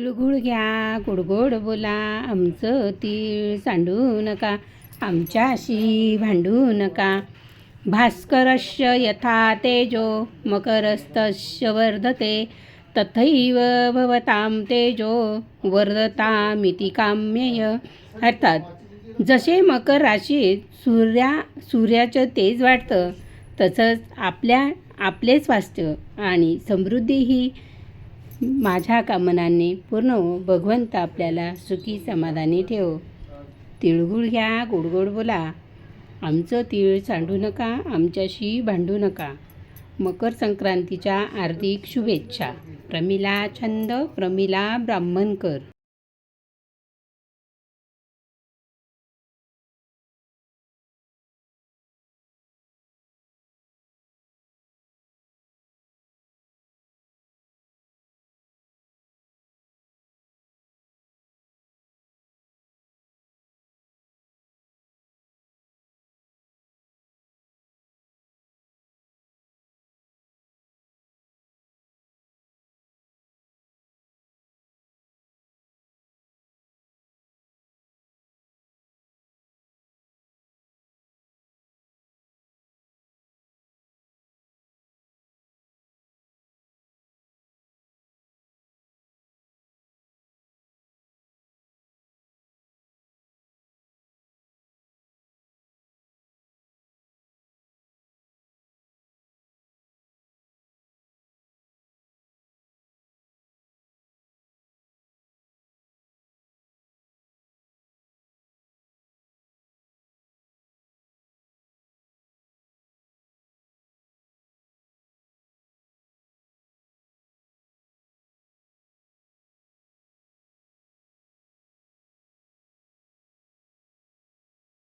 गुळगुळ घ्या गोडगोड बोला आमचं तीळ सांडू नका आमच्याशी भांडू नका. भास्करस्य यथा तेजो मकरस्तस्य वर्धते तथैव भवतां तेजो वर्धतामिति काम्यय. अर्थात जसे मकर राशीत सूर्या सूर्याचं तेज वाढतं तसंच आपल्या आपले स्वास्थ्य आणि समृद्धी ही माझ्या कामनांनी पूर्ण हो. भगवंत आपल्याला सुखी समाधानी ठेव. तिळगुळ घ्या गोडगोड बोला. आमचं तीळ सांडू नका आमच्याशी भांडू नका. मकर संक्रांतीच्या हार्दिक शुभेच्छा. प्रमिला छंद प्रमिला ब्राह्मणकर.